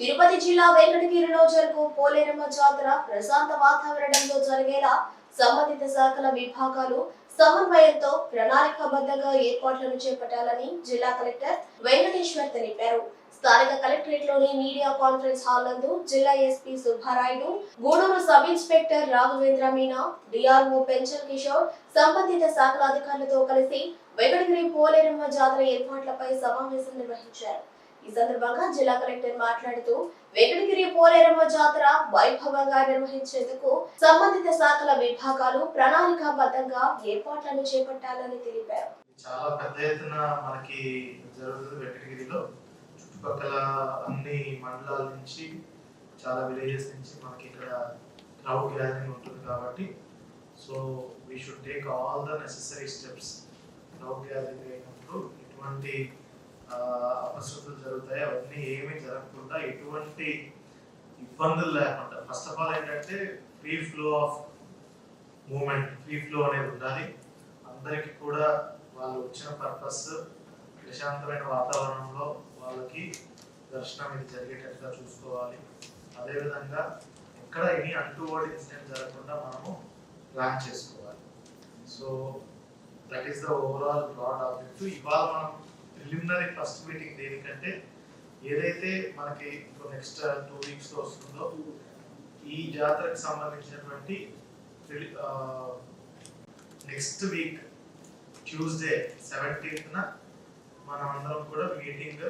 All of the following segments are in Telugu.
తిరుపతి జిల్లా వెంకటగిరిలో జరుగు పోలేరమ్మ జాతర ప్రశాంత వాతావరణంలో జరిగేలా సంబంధిత శాఖల విభాగాలు సమన్వయంతో ప్రణాళికాబద్ధంగా ఏర్పాట్లను చేపట్టాలని జిల్లా కలెక్టర్ వెంకటేశ్వర్ తెలిపారు. స్థానిక కలెక్టరేట్లోని మీడియా కాన్ఫరెన్స్ హాల్ నందు జిల్లా SP Subbarayudu Gudur sub inspector Raghavendra Meena DRO Penchal Kishore సంబంధిత శాఖల అధికారులతో కలిసి వెంకటగిరి పోలేరమ్మ జాతర ఏర్పాట్లపై సమావేశం నిర్వహించారు. ఈ సందర్భంగా జిల్లా కలెక్టర్ మాట్లాడుతూ వెంకటగిరి పోలేరమ్మ జాతర వైభవంగా నిర్వహించేందుకు సంబంధిత శాఖల విభాగాలు ప్రణాళికాబద్ధంగా ఏర్పాట్లను చేపట్టాలని తెలిపారు. చాలా పెద్ద ఎత్తున మనకి జరుగుతుంది వెంకటగిరిలో. చుట్టుపక్కల అన్ని మండలాల నుంచి చాలా విలేజెస్ నుంచి మనకి ఇక్కడ క్రౌడ్ గ్యాదరింగ్ ఉంటుంది కాబట్టి so we should take all the necessary steps crowd gathering అయినప్పుడు ఎటువంటి అపశృతులు అవన్నీ ఏమీ జరగకుండా ఎటువంటి ఇబ్బందులు లేకుండా ఫస్ట్ ఆఫ్ ఆల్ ఏంటంటే free flow of movement free flow అనేది ఉండాలి. అందరికీ కూడా వాళ్ళు వచ్చిన పర్పస్ ప్రశాంతమైన వాతావరణంలో వాళ్ళకి దర్శనం ఇది జరిగేటట్టుగా చూసుకోవాలి. అదేవిధంగా ఎక్కడ ఎనీ అంటువర్డ్ ఇన్సిడెంట్ జరగకుండా మనము ప్లాన్ చేసుకోవాలి. So that is the overall broad objective ఇవాళ మనం ప్రిలిమినరీ ఫస్ట్ మీటింగ్ దేనికంటే ఏదైతే మనకి ఇంకో నెక్స్ట్ టూ వీక్స్లో వస్తుందో ఈ జాతరకు సంబంధించినటువంటి నెక్స్ట్ వీక్ ట్యూస్డే సెవెంటీన్త్న మనం అందరం కూడా మీటింగ్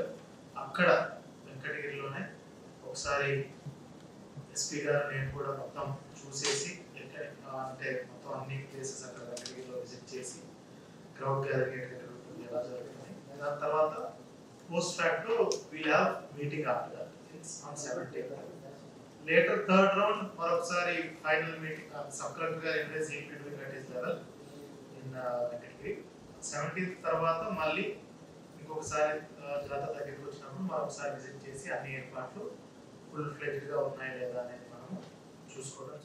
అక్కడ వెంకటగిరిలోనే ఒకసారి ఎస్పీ గారు నేను కూడా మొత్తం చూసేసి ఎక్కడ అంటే మొత్తం అన్ని ప్లేసెస్ అక్కడ వెంకటగిరిలో విజిట్ చేసి క్రౌడ్ గ్యాదరింగ్ ఎక్కడ ఉంటుంది ఎలా జరుగుతుంది దాని తర్వాత post fact we'll have meeting after that on seventeenth later third round మరొకసారి ఫైనల్ మీటింగ్ సబ్ కలెక్టర్ గారు NS AP doing at is level in Venkatagiri seventeenth తర్వాత మళ్ళీ ఇంకొకసారి uh, జాతర దగ్గరికి వచ్చినప్పుడు మరొకసారి విజిట్ చేసి అన్ని ఏర్పాట్లు ఫుల్ ఫ్లెజ్డ్గా ఉన్నాయి లేదా అనేది మనం చూసుకోవడం